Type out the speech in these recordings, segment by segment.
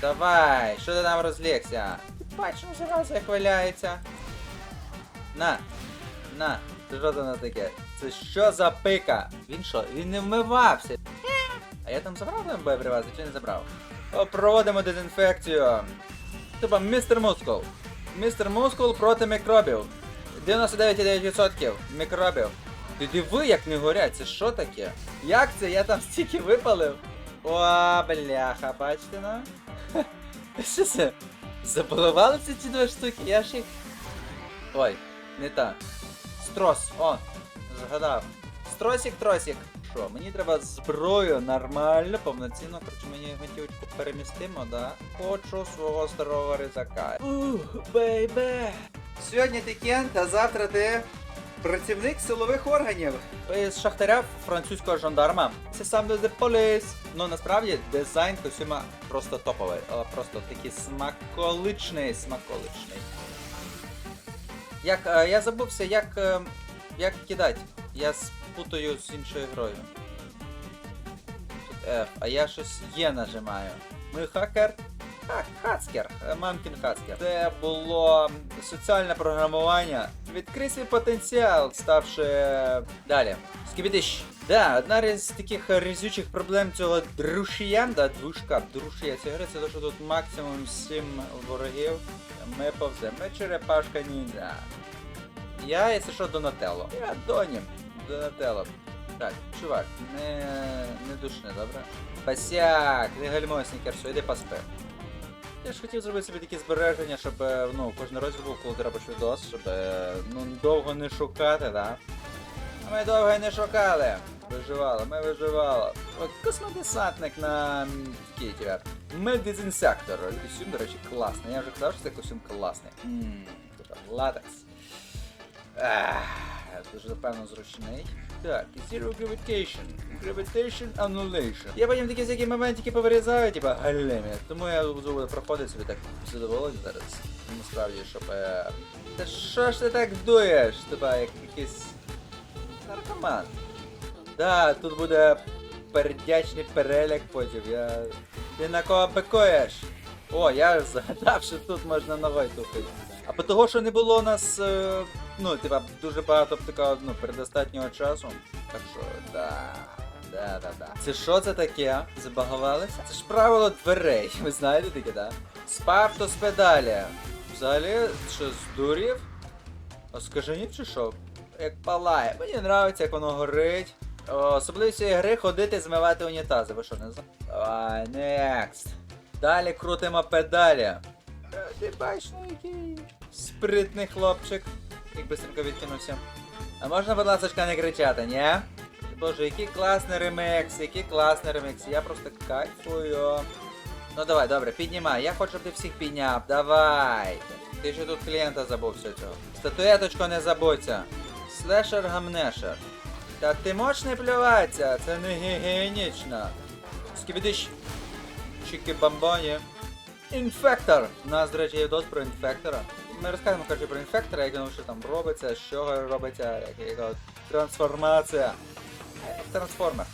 Давай, що ти там розлігся? Бачимо, раз як валяється. На, на, це що це на таке? Це що за пика? Він що? Він не вмивався. А я там забрав там боєприпаси чи не забрав? О, проводимо дезінфекцію. Типа містер Мускул. Містер Мускул проти мікробів. 99,9% мікробів. Ти диви, як не горять, це що таке? Як це? Я там стільки випалив? О, бляха, бачите, ну? Що це? Забалувалися ці дві штуки? Я ж їх. Ой, не так. Строс, о, згадав. Стросик, тросик. Що, мені треба зброю нормально, повноцінно. Коротше, мені гвинтівочку перемістимо, да? Хочу свого старого ризака. Ух, бейбе. Сьогодні ти кент, а завтра ти працівник силових органів. З шахтаря французького жандарма. Це сам the police. Ну насправді дизайн костюма просто топовий. Просто такий смаколичний, смаколичний. Як е, я забувся, як, е, як кидати. Я спутаю з іншою грою. Тут F, а я щось Є нажимаю. Ми хакер. Хацкер, е, мамкін хацкер. Це було соціальне програмування. Відкрий потенціал, ставши далі. Скібідиш. Да, одна з таких різючих проблем цього друшія, да, двушка, друшія цієї гри, це те, що тут максимум 7 ворогів. Ми повземо. Ми черепашка ніндзя. Я, якщо що, Донателло. Я Донім. Донателло. Так, чувак, не, не душни, добре? Пасяк, не гальмуй, снікерсу, іди поспи. Я ж хотів зробити собі такі збереження, щоб е, ну, кожен розділ був, коли треба відос, щоб е, ну, довго не шукати, да? А ми довго не шукали. Виживали, ми виживали. От космодесантник на тепер. Меддезінсектор. Костюм, до речі, класний. Я вже казав, що цей костюм класний. Ммм, латекс. Ах, дуже напевно зручний. Так, Zero Gravitation. Gravitation Annulation. Я потім такі всякі моментики повирізаю, типа галемі. Тому я буду проходити собі так задоволення зараз. Насправді, щоб. Е... Та що ж ти так дуєш? Типа як якийсь наркоман. Да, тут буде передячний переляк потім. Я. Ти на кого бикуєш? О, я згадав, що тут можна ногою тупити. А по того, що не було у нас, е, ну, типа, дуже багато такого, ну, передостатнього часу. Так що, да. Да, да, да. Це що це таке? Забагувалися? Це ж правило дверей. Ви знаєте таке, да? Спав, то спи далі. Взагалі, що здурів? Оскаженів чи що? Як палає. Мені нравиться, як воно горить. Особливість цієї гри ходити змивати унітази. Ви що, не знаєте? Next. Далі крутимо педалі. Ти бачиш, ну спритний хлопчик. Як бистренько відкинувся. А можна, будь ласка, не кричати, ні? Боже, який класний ремікс, який класний ремікс. Я просто кайфую. Ну давай, добре, піднімай. Я хочу, щоб ти всіх підняв. Давай. Ти ще тут клієнта забувся цього. Статуеточку не забудься. Слешер гамнешер. Та ти можеш не плюватися, це не гігієнічно. Скібідиш. Чіки бамбоні. Інфектор! У нас, до речі, є дос про інфектора. Ми розкажемо коротше, про інфектора, як воно що там робиться, з чого робиться, як його трансформація. Трансформер.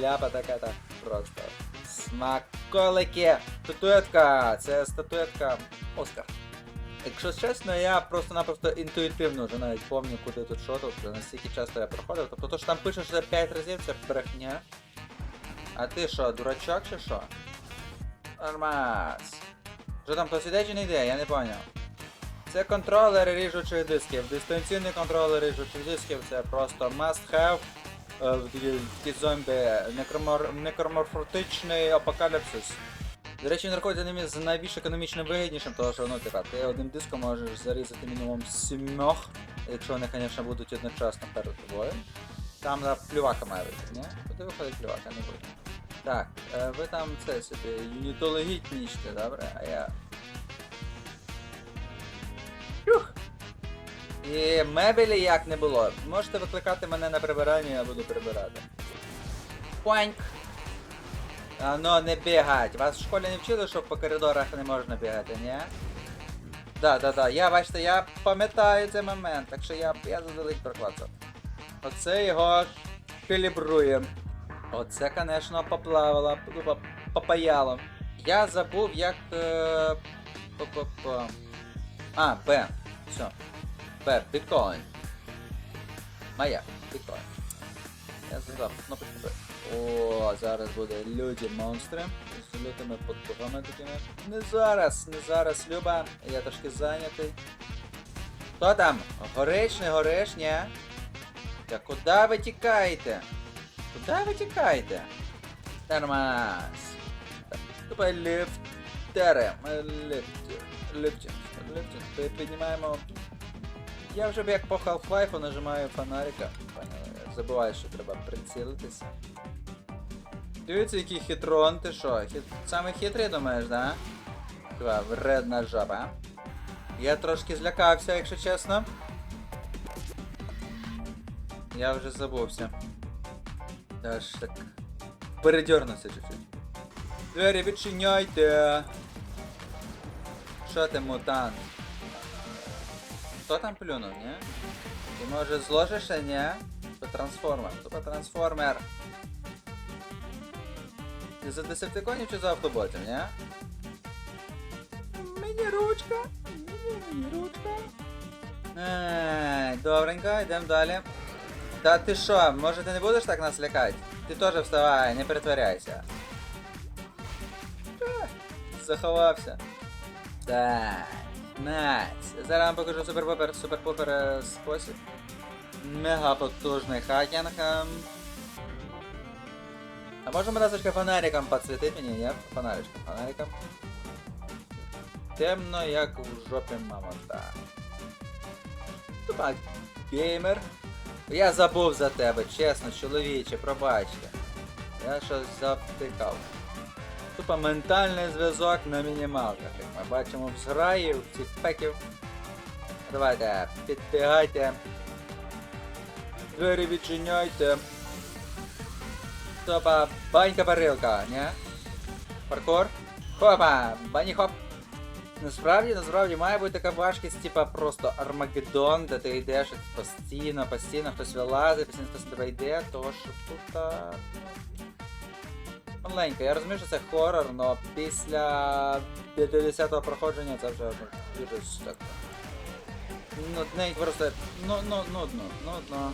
Ляпа така та просто. Смаколики! Статуетка! Це статуетка Оскар. Якщо чесно, я просто-напросто інтуїтивно вже навіть пам'ятаю, куди тут що тут, вже настільки часто я проходив. Тобто то, що там пишеш вже 5 разів, це брехня. А ти що, дурачок чи що? Нормас. Що там хтось іде чи не йде, я не поняв. Це контролери ріжучих дисків. Дистанційний контролер ріжучих дисків це просто must have е, в такі, зомбі некромор, апокаліпсис. До речі, він рахується одним із найбільш економічно вигіднішим, тому що ну, типа, ти одним диском можеш зарізати мінімум сімьох, якщо вони, звісно, будуть одночасно перед тобою. Там да, плювака має вийти, ні? Куди виходить плювака, не буде. Так, е, ви там це собі юнітологітнічте, добре? А я. Фух. І мебелі як не було. Можете викликати мене на прибирання, я буду прибирати. Пуаньк. А ну не бігать. Вас в школі не вчили, що по коридорах не можна бігати, ні? Да, да, да. Я бачите, я пам'ятаю цей момент, так що я, я заздалегідь проклацав. Оце його калібруємо. Оце, конечно, поплавало, тупо попаяло. Я забув, як. Е... п-п-п. А, Б. Все. Б. Біткоін. Моя. Біткоін. Я задав кнопочку Б. О, зараз буде люди монстри з лютими потугами такими. Не зараз, не зараз, Люба. Я трошки зайнятий. Хто там? Гориш, не гориш? Та куди ви тікаєте? Куди ви тікаєте? Нормас. Тупо ліфтере. Ліфтер. Ліфтинг. Пи- Піднімаємо. Я вже як по Half-Life нажимаю фонарика. Забуваю, що треба прицілитись. Дивіться, який хитрон, ти що? Хит... Саме хитрий думаєш, да? Така вредна жаба. Я трошки злякався, якщо чесно. Я вже забувся. Аж так. Передернувся чуть-чуть. Двері відчиняйте. Що ти, мутант? Хто там плюнув, ні? Ти може зложишся, ні? Тупо трансформер. Тупо трансформер. Ти за десептиконів чи за автоботів, ні? Мені ручка. Мені ручка. Ей, добренько, йдемо далі. Та ти що, може ти не будеш так нас лякати? Ти теж вставай, не притворяйся. Е, Заховався. Так. Найс. Зараз вам покажу супер-пупер, супер-пупер е, спосіб. Мега потужний хакінг. А можемо разочка фонариком подсвітити мені, ні? Фонаричком, фонариком. Темно, як в жопі мамонта. Тупак, геймер. Я забув за тебе, чесно, чоловіче, пробачте. Я щось завтикав. Тупо ментальний зв'язок на мінімалках, ми бачимо в зграї, в цих пеків. Давайте, підбігайте. Двері відчиняйте. Топа, банька парилка, не? Паркур? Хопа, бані хоп. Насправді, насправді має бути така важкість, типа просто Армагеддон, де ти йдеш постійно, постійно хтось вилазить, постійно хтось тебе йде, що тут. Маленько, я розумію, що це хорор, але після 50-го проходження це вже ну, дуже так. Нудненько просто. Ну, ну, нудно, нудно.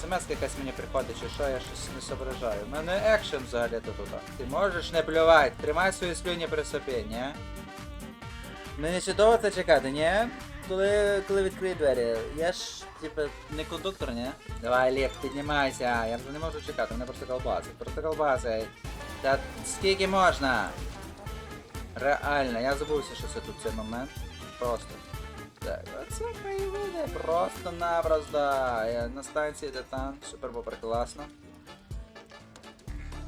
Смс якась мені приходить, чи що, я щось не соображаю. У мене екшен взагалі тут. Ти можеш не плювати, тримай свої слюні при собі, ні? Мені ще це чекати, ні? Коли, коли відкрию двері. Я ж, типу, не кондуктор, ні? Давай, Леп, піднімайся, я вже не можу чекати, мене просто колбасить. Просто колбасить. Та скільки можна? Реально, я забувся, що це тут цей момент. Просто. Так, оце краєвиди просто-напросто. На станції Титан, супер попер класно.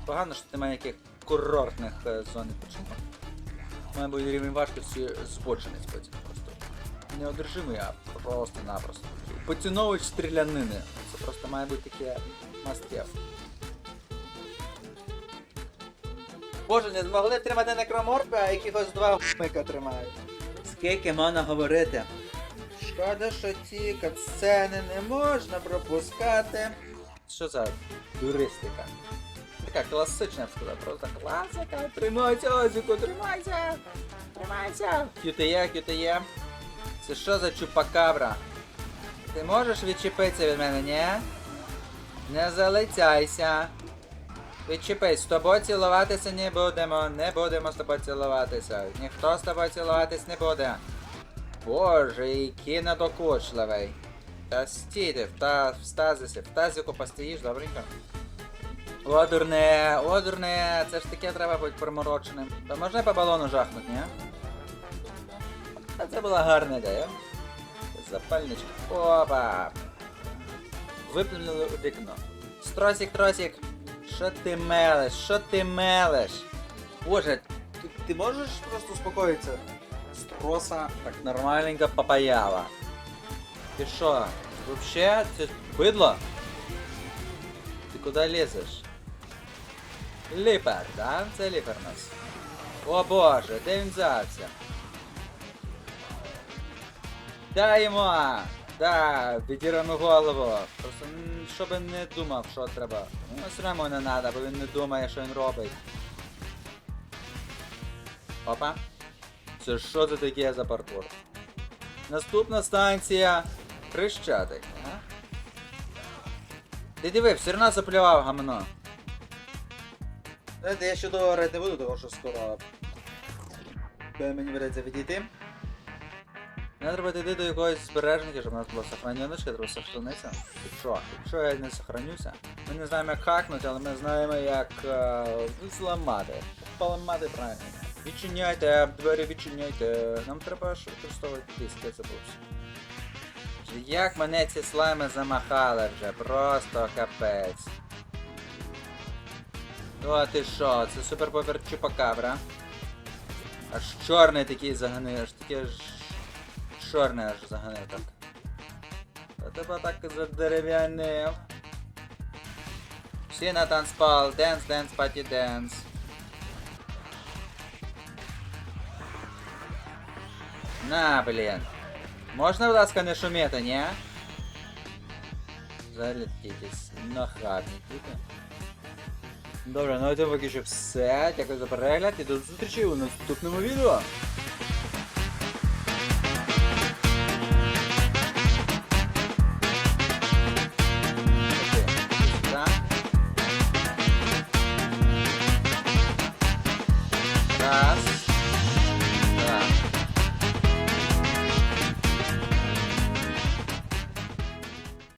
Погано, що немає яких курортних е, зон відпочинку. Має бути рівень важкості збочений потім просто. Неодержимий, а просто-напросто. Поціновувач стрілянини. Це просто має бути таке have. Боже, не змогли тримати некроморфи, а якихось два гумика тримають. Скільки можна говорити? Шкода, що ці катсцени не можна пропускати. Що за туристика? Така класична, сказав, просто класика. Тримайся, Озіку, тримайся! Тримайся! QTE, QTE. Це що за чупакабра? Ти можеш відчепитися від мене, ні? Не залицяйся. Відчепись, з тобою цілуватися не будемо, не будемо з тобою цілуватися. Ніхто з тобою цілуватись не буде. Боже, який надокучливий. Та стійте, та, в стазисі, в тазику постоїш, добренько. О, дурне, це ж таке треба бути промороченим. Та можна по балону жахнуть, ні? Та це була гарна ідея. Запальничка. Опа! Виплюнули у вікно. Стросик, тросик. Що ти мелеш? Що ти мелеш? Боже, ти, ти можеш просто успокоїтися? Строса так нормальненько попаяла. Ти що, вообще, це бидло? Ти куди лізеш? Ліпер, да? Це ліпер у нас. О боже, де він взявся? Дай йому! Да, відірвану голову. Просто щоб не думав, що треба. Ну, одно не треба, бо він не думає, що він робить. Опа. Це що це таке за паркур? Наступна станція Хрещатик. А? Ти диви, все одно заплював гамно. Знаєте, я ще довго говорити не буду, тому що скоро мені придеться відійти. Мені треба йти до якогось збережника, щоб у нас була сохраненочка, треба сохранитися. Якщо, якщо я не сохранюся, ми не знаємо як хакнути, але ми знаємо як е, зламати. Поламати правильно. Відчиняйте, двері відчиняйте. Нам треба ж використовувати диск, я забувся. Як мене ці слайми замахали вже, просто капець. Ну а ти що, це суперповер чупакабра. Аж чорний такий заганив, аж таке ж чорний аж заганив так. Та тебе так задерев'янив. Всі на танцпол, денс, денс, паті денс. На, блін. Можна, будь ласка, не шуміти, ні? Взагалі такі якісь нахабні типи. Добре, ну це поки що все. Дякую за перегляд і до зустрічі у наступному відео.